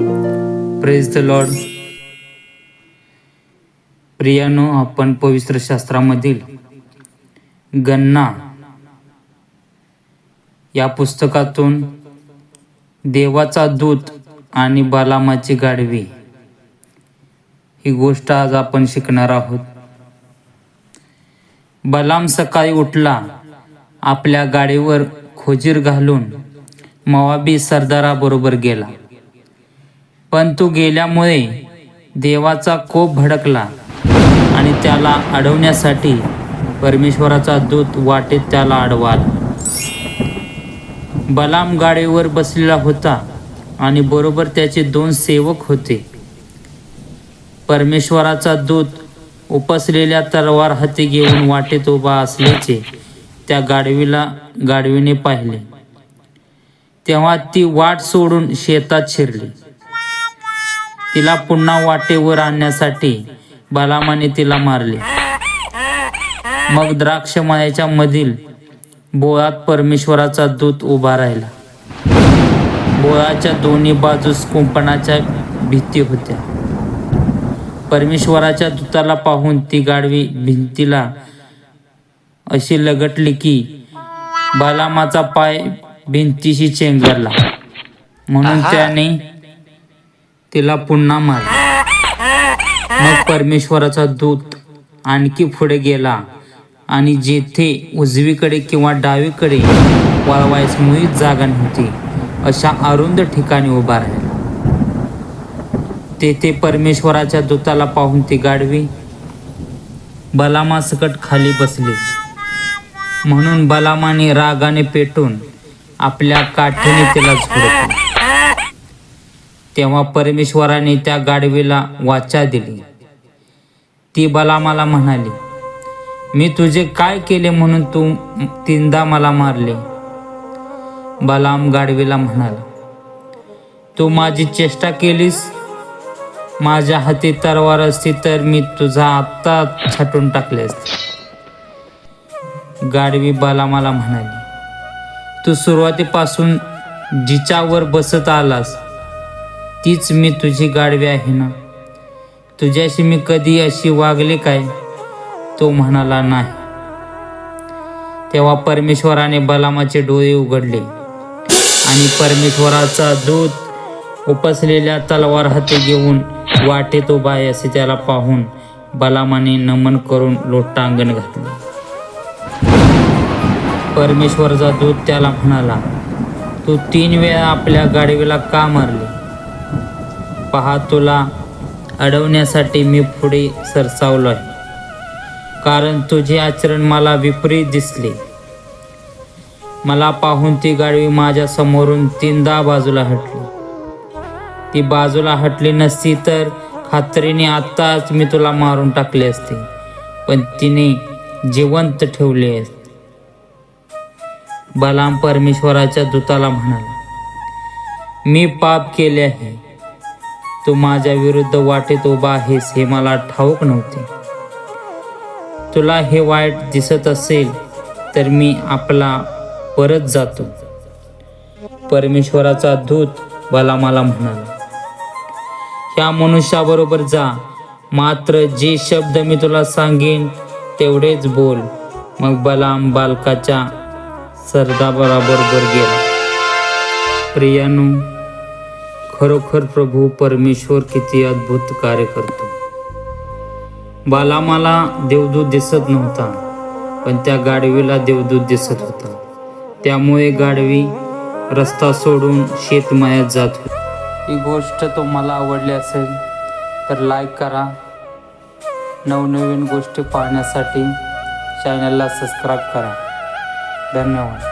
Praise the Lord प्रियानो आपण पवित्र शास्त्रामधील गन्ना या पुस्तकातून देवाचा दूत आणि बालामाची गाडवी ही गोष्ट आज आपण शिकणार आहोत. बलाम सकाळी उठला आपल्या गाडीवर खोजीर घालून मवाबी सरदाराबरोबर गेला. पण तो गेल्यामुळे देवाचा कोप भडकला आणि त्याला अडवण्यासाठी परमेश्वराचा दूत वाटेत त्याला अडवाला. बलाम गाडीवर बसलेला होता आणि बरोबर त्याचे दोन सेवक होते. परमेश्वराचा दूत उपसलेल्या तलवार हाती घेऊन वाटेत उभा असल्याचे त्या गाडवीला गाडवीने पाहिले. तेव्हा ती वाट सोडून शेतात शिरली. तिला पुन्हा वाटेवर आणण्यासाठी बलामाने तिला मारले. मग द्राक्षमळ्याच्या मधील बोळात परमेश्वराचा दूत उभा राहिला. बोळाच्या दोन्ही बाजूस कुंपणाच्या भीती होत्या. परमेश्वराच्या दूताला पाहून ती गाडवी भिंतीला अशी लगटली की बालामाचा पाय भिंतीशी चेंगरला. म्हणून त्याने तिला पुन्हा मार. मग परमेश्वराचा दूत आणखी पुढे गेला आणि जेथे उजवीकडे किंवा डावीकडे वळवायस मुळीच जागा नव्हती अशा अरुंद ठिकाणी उभा राहिला. तेथे परमेश्वराच्या दूताला पाहून ती गाडवी बलामासकट खाली बसली. म्हणून बलामाने रागाने पेटून आपल्या काठीने तिला झोडपले. तेव्हा परमेश्वराने त्या गाडवीला वाचा दिली. ती बलामाला म्हणाली मी तुझे काय केले म्हणून तू तीनदा मला मारले? बलाम गाडवीला म्हणाला तू माझी चेष्टा केलीस? माझ्या हाती तरवार असती तर मी तुझा आत्ता छाटून टाकले असते गाडवी बलामाला म्हणाली तू सुरुवातीपासून जिच्यावर बसत आलास तीच मी तुझी गाडवी आहे ना? तुझ्याशी मी कधी अशी वागले काय? तो म्हणाला नाही. तेव्हा परमेश्वराने बलामाचे डोळे उघडले आणि परमेश्वराचा दूत उपसलेल्या तलवार हाती घेऊन वाटेत उभा आहे असे त्याला पाहून बलामाने नमन करून लोटांगण घातले. परमेश्वरचा दूत त्याला म्हणाला तू तीन वेळा आपल्या गाडवीला का मारले? पहा तुला अडवण्यासाठी मी पुढे सरसावलो आहे कारण तुझे आचरण मला विपरीत दिसले. मला पाहून ती गाडवी माझ्या समोरून तीनदा बाजूला हटली. ती बाजूला हटली नसती तर खात्रीने आत्ताच मी तुला मारून टाकले असते. पण तिने जिवंत ठेवले असते. बलाम परमेश्वराच्या दूताला म्हणाला मी पाप केले आहे. तू माझ्या विरुद्ध वाटेत उभा आहेस हे मला ठाऊक नव्हते. तुला हे वाईट दिसत असेल तर मी आपला परत जातो. परमेश्वराचा दूत बलामाला म्हणाला ह्या मनुष्याबरोबर जा. मात्र जे शब्द मी तुला सांगेन तेवढेच बोल. मग बलाम बालकाच्या सरदाबराबरोबर गेला. प्रियानू खरोखर प्रभू परमेश्वर किती अद्भुत कार्य करतो. बालामाला देवदूत दिसत नव्हता पण त्या गाडवीला देवदूत दिसत होता. त्यामुळे गाडवी रस्ता सोडून शेतमयात जात होती. ही गोष्ट तुम्हाला आवडली असेल तर लाईक करा. नवनवीन गोष्टी पाहण्यासाठी चॅनलला सबस्क्राईब करा. धन्यवाद.